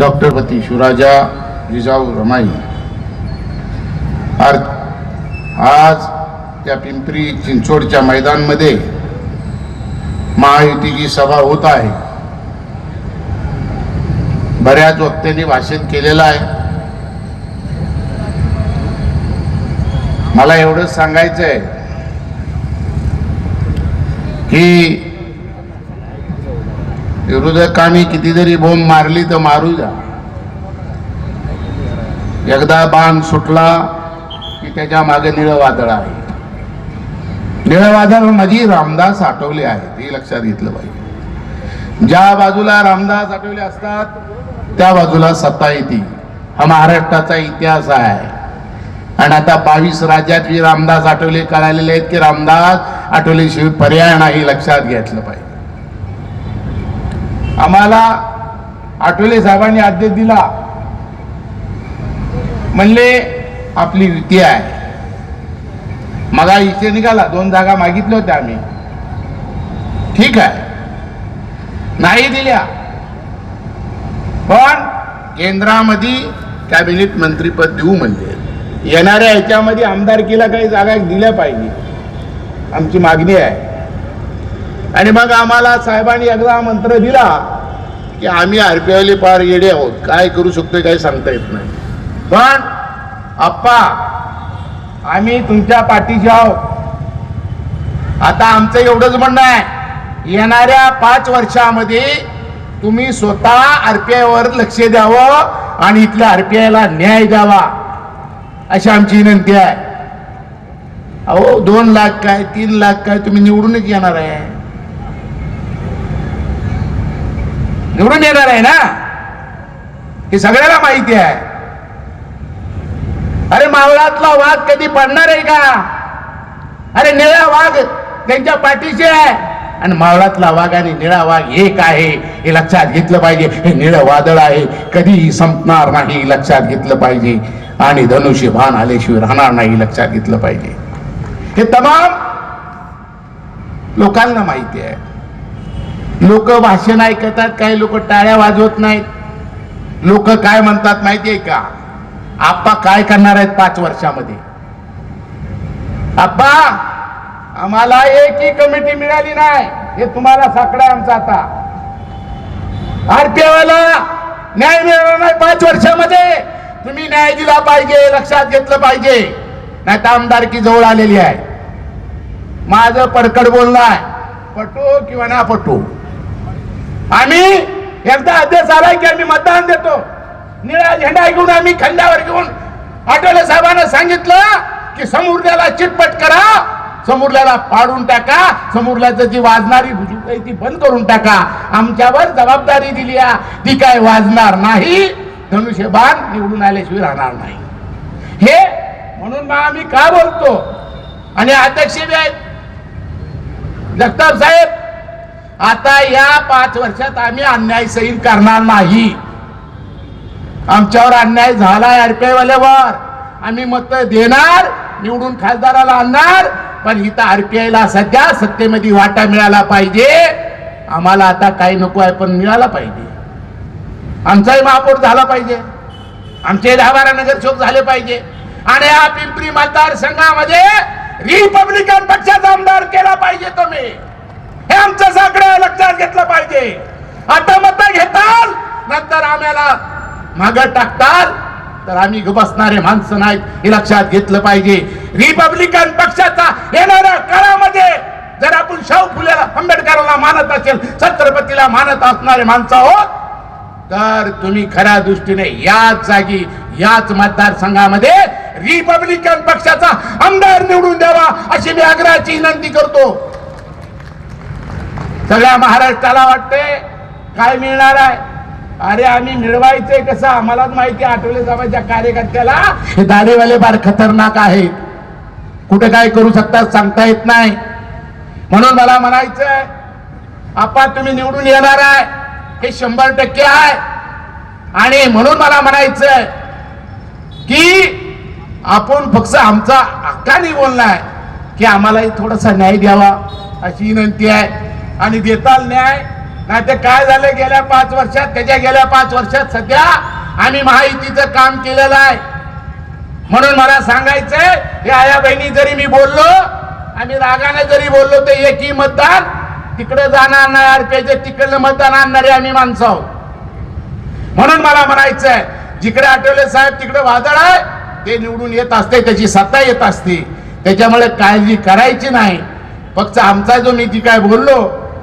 डॉक्टरपती शिवराजा जिजाऊ रमाई. आर आज त्या पिंपरी चिंचोडच्या मैदानमध्ये महायुतीची सभा होत आहे. बऱ्याच वक्त्यांनी भाषण केलेलं आहे. मला एवढंच सांगायचं आहे की विरोधकांनी किती जरी बोंब मारली तर मारू द्या. एकदा बाण सुटला की त्याच्यामागे निळं वादळ आहे. निळं वादळ माझी रामदास आठवले आहेत हे लक्षात घेतलं पाहिजे. ज्या बाजूला रामदास आठवले असतात त्या बाजूला सत्ता येते. हा महाराष्ट्राचा इतिहास आहे. आणि आता बावीस राज्यात जी रामदास आठवले कळालेले आहेत की रामदास आठवले पर्याय नाही लक्षात घेतलं पाहिजे. आम्हाला आठवले साहेबांनी आदेश दिला. म्हणले आपली युती आहे. मगा इथे निघाला दोन जागा मागितल्या होत्या आम्ही. ठीक आहे. नाही दिल्या. पण केंद्रामध्ये कॅबिनेट मंत्रीपद देऊ म्हणते येणाऱ्या ह्याच्यामध्ये आमदारकीला काही जागा दिल्या पाहिजे. आमची मागणी आहे. आणि मग आम्हाला साहेबांनी एकदा मंत्र दिला की आम्ही आरपीआयले पार येडे आहोत. काय करू शकतो काही सांगता येत नाही. पण आप्पा आम्ही तुमच्या पाठीशी आहोत. आता आमचं एवढंच म्हणणं आहे. येणाऱ्या पाच वर्षामध्ये तुम्ही स्वतः आरपीआय वर लक्ष द्यावं आणि इथल्या आरपीआयला न्याय द्यावा. अशी आमची विनंती आहे. अहो दोन लाख काय तीन लाख काय तुम्ही निवडूनच येणार आहे. निवडून येणार आहे ना? हे सगळ्याला माहिती आहे. अरे मावळातला वाघ कधी पडणार आहे का? अरे निळा वाघ त्यांच्या पाठीशी आहे. आणि मावळातला वाघ आणि निळा वाघ एक आहे. हे लक्षात घेतलं पाहिजे. हे निळं वादळ आहे. कधीही संपणार नाही लक्षात घेतलं पाहिजे. आणि धनुष्य भान आल्याशिवाय राहणार नाही लक्षात घेतलं पाहिजे. हे तमाम लोकांना माहिती आहे. लोक भाषण ऐकतात काही लोक टाळ्या वाजवत नाहीत. लोक काय म्हणतात माहितीये का? आप्पा काय करणार आहेत पाच वर्षामध्ये? आप्पा आम्हाला एकही कमिटी मिळाली नाही. हे तुम्हाला साकडा आहे आमचा आता. आरपीआयला न्याय मिळणार नाही पाच वर्षामध्ये. तुम्ही न्याय दिला पाहिजे लक्षात घेतलं पाहिजे. नाही तर आमदारकी जवळ आलेली आहे. माझं पडकड बोलणं आहे. पटो किंवा ना पटो. आम्ही एकदा अध्यक्ष आलाय की आम्ही मतदान देतो. निळा झेंडा घेऊन आम्ही खंड्यावर घेऊन आठवले साहेबांना सांगितलं की समोरल्याला चिटपट करा समोरल्याला पाडून टाका समोरल्याचं जी वाजणारी भुजू आहे ती बंद करून टाका. आमच्यावर जबाबदारी दिली आहे. ती काय वाजणार नाही. धनुष्यबाण निवडून आल्याशिवाय राहणार नाही. हे म्हणून मग आम्ही का बोलतो? आणि अध्यक्ष जगताप साहेब आता या पाच वर्षात आम्ही अन्याय सहीन करणार नाही. आमच्यावर अन्याय झालाय आरपीआयवाल्यावर आम्ही मत देणार निवडून खासदाराला आणणार पण इथं आरपीआयला सध्या सत्तेमध्ये वाटा मिळाला पाहिजे. आम्हाला आता काही नको आहे पण मिळाला पाहिजे. आमचाही महापौर झाला पाहिजे. आमचे दहा बारा नगरसेवक झाले पाहिजे. आणि या पिंपरी मतदारसंघामध्ये रिपब्लिकन पक्षाचा आमदार केला पाहिजे तुम्ही. हे आमचं सगळं लक्षात घेतलं पाहिजे. आता मत घेताल नंतर आम्हाला माग टाकताल तर आम्ही बसणारे माणसं नाहीत हे लक्षात घेतलं पाहिजे. रिपब्लिकन पक्षाचा येणाऱ्या काळामध्ये जर आपण शाहू फुलेला आंबेडकरांना मानत असेल छत्रपतीला मानत असणारे माणसं आहोत तर तुम्ही खऱ्या दृष्टीने याच जागी याच मतदारसंघामध्ये रिपब्लिकन पक्षाचा आमदार निवडून द्यावा अशी मी आग्रहाची विनंती करतो. सगळ्या महाराष्ट्राला वाटते काय मिळणार आहे? अरे आम्ही मिळवायचे कसं? आम्हालाच माहिती आहे, आठवले साहेबांच्या कार्यकर्त्याला. हे दाढीवाले फार खतरनाक आहेत. कुठे काय करू शकतात सांगता येत नाही. म्हणून मला म्हणायचंय आपा तुम्ही निवडून येणार आहे. हे शंभर टक्के आहे. आणि म्हणून मला म्हणायचंय की आपण फक्त आमचा हक्काने बोलणार की आम्हालाही थोडासा न्याय द्यावा अशी विनंती आहे. आणि देताल न्याय. नाही ते काय झालं गेल्या पाच वर्षात त्याच्या गेल्या पाच वर्षात सध्या आम्ही महायुतीचं काम केलेलं आहे. म्हणून मला सांगायचंय या आया बहिणी जरी मी बोललो आम्ही रागाने जरी बोललो तर एकही मतदान तिकडे जाणार नाही आरपीआयचे तिकडलं मतदान आणणारे आम्ही माणसं आहोत. म्हणून मला म्हणायचंय जिकडे आठवले साहेब तिकडे वादळ आहे ते निवडून येत असते त्याची सत्ता येत असते. त्याच्यामुळे काळजी करायची नाही. फक्त आमचा जो मी जी काय बोललो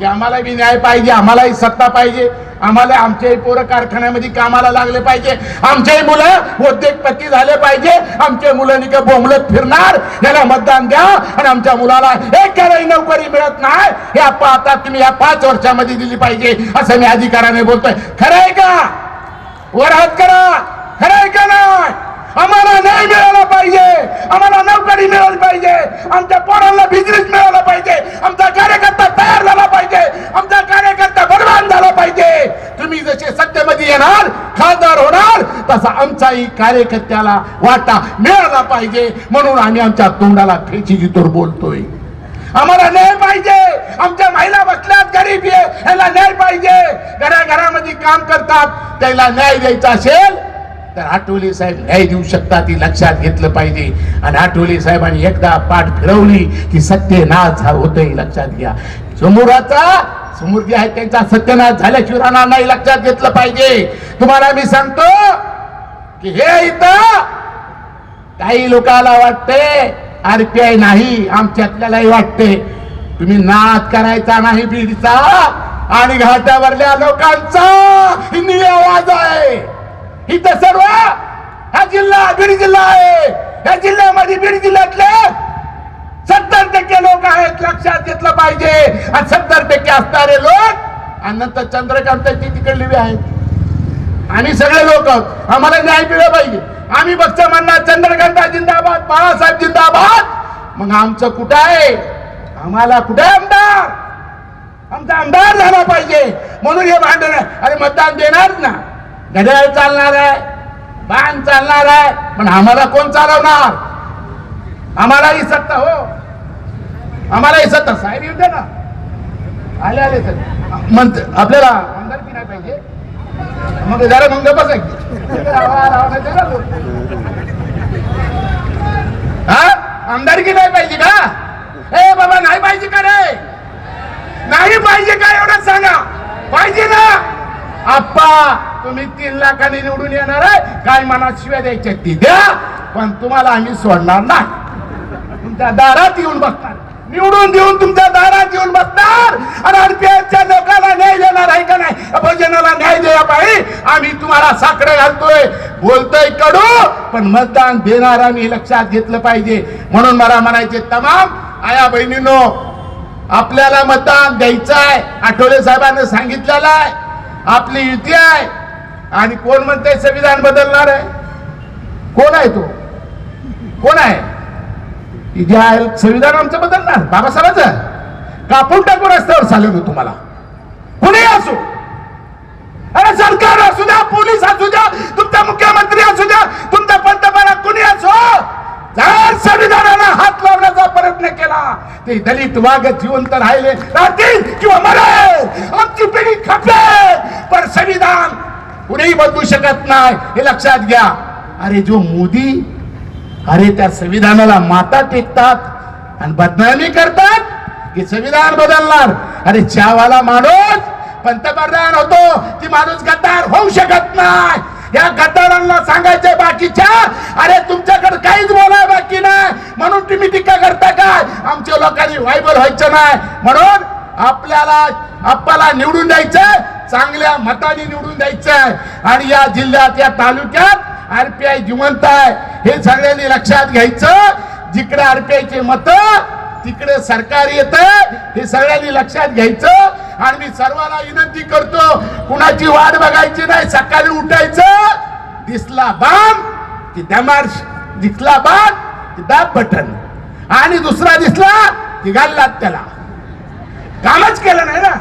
की आम्हाला बी न्याय पाहिजे आम्हालाही सत्ता पाहिजे. आम्हाला आमच्याही पोरं कारखान्यामध्ये कामाला लागले पाहिजे. आमच्याही मुलं उद्योगपती झाले पाहिजे. आमच्या मुलांनी का बोंबलत फिरणार? याला मतदान द्या. आणि आमच्या मुलाला एक कराही नोकरी मिळत नाही. हे आता तुम्ही या पाच वर्षामध्ये दिली पाहिजे असं मी अधिकाराने बोलतोय. खरं आहे का? वरात करा. खरं आहे का नाही? आम्हाला न्याय मिळाला पाहिजे. आम्हाला नोकरी मिळाली पाहिजे. आमच्या पोरांना बिझनेस मिळाला पाहिजे आमचा कार्यकर्ता तयार झाला पाहिजे आमचा कार्यकर्ता बलवान झाला पाहिजे तुम्ही जसे सत्तेमध्ये येणार खासदार होणार तसा आमचाही कार्यकर्त्याला वाटा मिळाला पाहिजे म्हणून आम्ही आमच्या तोंडाला फेची जितोर बोलतोय. आम्हाला न्याय पाहिजे. आमच्या महिला बसल्यात गरीब आहे न्याय पाहिजे. घराघरामध्ये काम करतात त्याला न्याय द्यायचा असेल तर आठवले साहेब न्याय देऊ शकतात ती लक्षात घेतलं पाहिजे. आणि आठवले साहेबांनी एकदा पाठ फिरवली की सत्यनाश होत लक्षात घ्या. समोराचा समोर जे आहे त्यांचा सत्यनाश झाल्याशिवाय राहणार नाही लक्षात घेतलं पाहिजे. तुम्हाला मी सांगतो की हे इथं काही लोकांना वाटते आरपीआय नाही आमच्यातल्यालाही वाटते तुम्ही नाद करायचा नाही बीडचा आणि घाटावरल्या लोकांचा हिंदी आवाज आहे. इथं सर्व हा जिल्हा बीड जिल्हा आहे. या जिल्ह्यामध्ये बीड जिल्ह्यातले सत्तर टक्के लोक आहेत लक्षात घेतलं पाहिजे. आणि सत्तर टक्के असणारे लोक आणि नंतर चंद्रकांताची तिकडली आहेत. आम्ही सगळे लोक आहोत. आम्हाला न्याय मिळाला पाहिजे. आम्ही बघतो म्हणणार चंद्रकांता जिंदाबाद बाळासाहेब जिंदाबाद. मग आमचं कुठं आहे? आम्हाला कुठे आमदार? आमचा आमदार झाला पाहिजे. म्हणून हे भांडण अरे मतदान देणार ना. घड्याळ चालणार आहे बाण चालणार आहे पण आम्हाला कोण चालवणार? आम्हालाही सत्ता हो. आम्हालाही सत्ता. साहेब येऊ दे ना. आले आले सर. म्हणत आपल्याला आमदार पिणार पाहिजे? मग जरा मग बस हा? आमदारकी नाही पाहिजे का? ए बाबा नाही पाहिजे का रे? नाही पाहिजे का एवढं सांगा? पाहिजे ना? आप्पा तुम्ही तीन लाखांनी निवडून येणार आहे. काय मनात शिव्या द्यायच्या ती द्या पण तुम्हाला आम्ही सोडणार नाही. तुमच्या दारात येऊन बघतात. निवडून देऊन तुमच्या दारात येऊन बसणार. आणि आरपीआयच्या लोकांना न्याय देणार आहे का नाही? अपजनाला न्याय द्या पाहिजे. आम्ही तुम्हाला साकडं घालतोय. बोलतोय कडू पण मतदान देणार आम्ही लक्षात घेतलं पाहिजे. म्हणून मला म्हणायचे तमाम आया बहिणीनो आपल्याला मतदान द्यायचं आहे. आठवले साहेबांनी सांगितलेलं आहे. आपली युती आहे. आणि कोण म्हणते संविधान बदलणार आहे? कोण आहे तो? कोण आहे? की संविधान आमचं बदलणार बाबासाहेबांचं कापून टाकून रस्त्यावर चालवलं तुम्हाला? कुणी असो? अरे सरकार असू द्या पोलीस असू द्या तुमचा मुख्यमंत्री असू द्या तुमचा पंतप्रधान कुणी असो? जर संविधानाला हात लावण्याचा प्रयत्न केला ते दलित वागत जिवंत राहिले राहतील किंवा मरेल. आमची पिढी खपेल पण संविधान कुणीही बदलू शकत नाही. हे लक्षात घ्या. अरे जो मोदी अरे त्या संविधानाला माता टेकतात आणि बदनामी करतात की संविधान बदलणार. अरे चहावाला माणूस पंतप्रधान होतो ती माणूस गद्दार होऊ शकत नाही. या गद्दारांना सांगायचे बाकीच्या अरे तुमच्याकडे काहीच बोलाय बाकी नाही. म्हणून तुम्ही टीका करता काय? आमच्या लोकांनी व्हायबल व्हायचं नाही. म्हणून आपल्याला आपल्याला निवडून द्यायचंय चांगल्या मताने निवडून द्यायचंय. आणि या जिल्ह्यात या तालुक्यात आरपीआय जिवंत आहे. हे सगळ्यांनी लक्षात घ्यायचं. जिकडे आरपीआयचे मत तिकडे सरकार येत. हे सगळ्यांनी लक्षात घ्यायचं. आणि मी सर्वांना विनंती करतो कुणाची वाट बघायची नाही सकाळी उठायचं. दिसला बाण की दमार दिसला बाण की दाब बटन. आणि दुसरा दिसला की घाललात त्याला. कामच केलं नाही ना.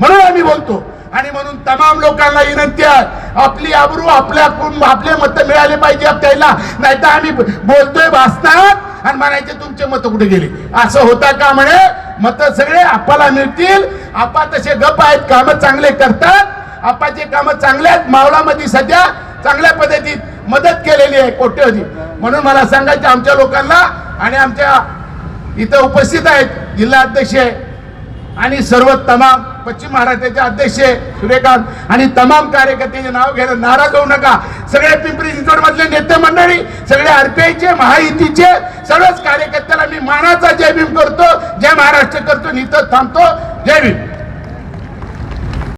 म्हणून आम्ही बोलतो आणि म्हणून तमाम लोकांना विनंती आहे आपली आबरू आपल्या आपले मत मिळाले पाहिजे त्याला नाही तर आम्ही बोलतोय भासतात आणि म्हणायचे तुमचे मत कुठे गेले? असं होता का म्हणे? मत सगळे आपाला मिळतील. आपा तसे गप आहेत कामं चांगले करतात. आपाचे कामं चांगले आहेत. मावळामध्ये सध्या चांगल्या पद्धतीत मदत केलेली आहे कोट्यवधी. म्हणून मला सांगायचं आमच्या लोकांना आणि आमच्या इथं उपस्थित आहेत जिल्हा अध्यक्ष आणि सर्व तमाम पश्चिम महाराष्ट्राचे अध्यक्ष सूर्यकांत. आणि तमाम कार्यकर्त्यांचे नाव घ्यायला नाराज होऊ नका. सगळे पिंपरी चिंचवड मधले नेते मंडळी सगळे आरपीआयचे महायुतीचे सर्वच कार्यकर्त्याला मी मानाचा जय भीम करतो जय महाराष्ट्र करतो आणि इथं थांबतो. जय भीम.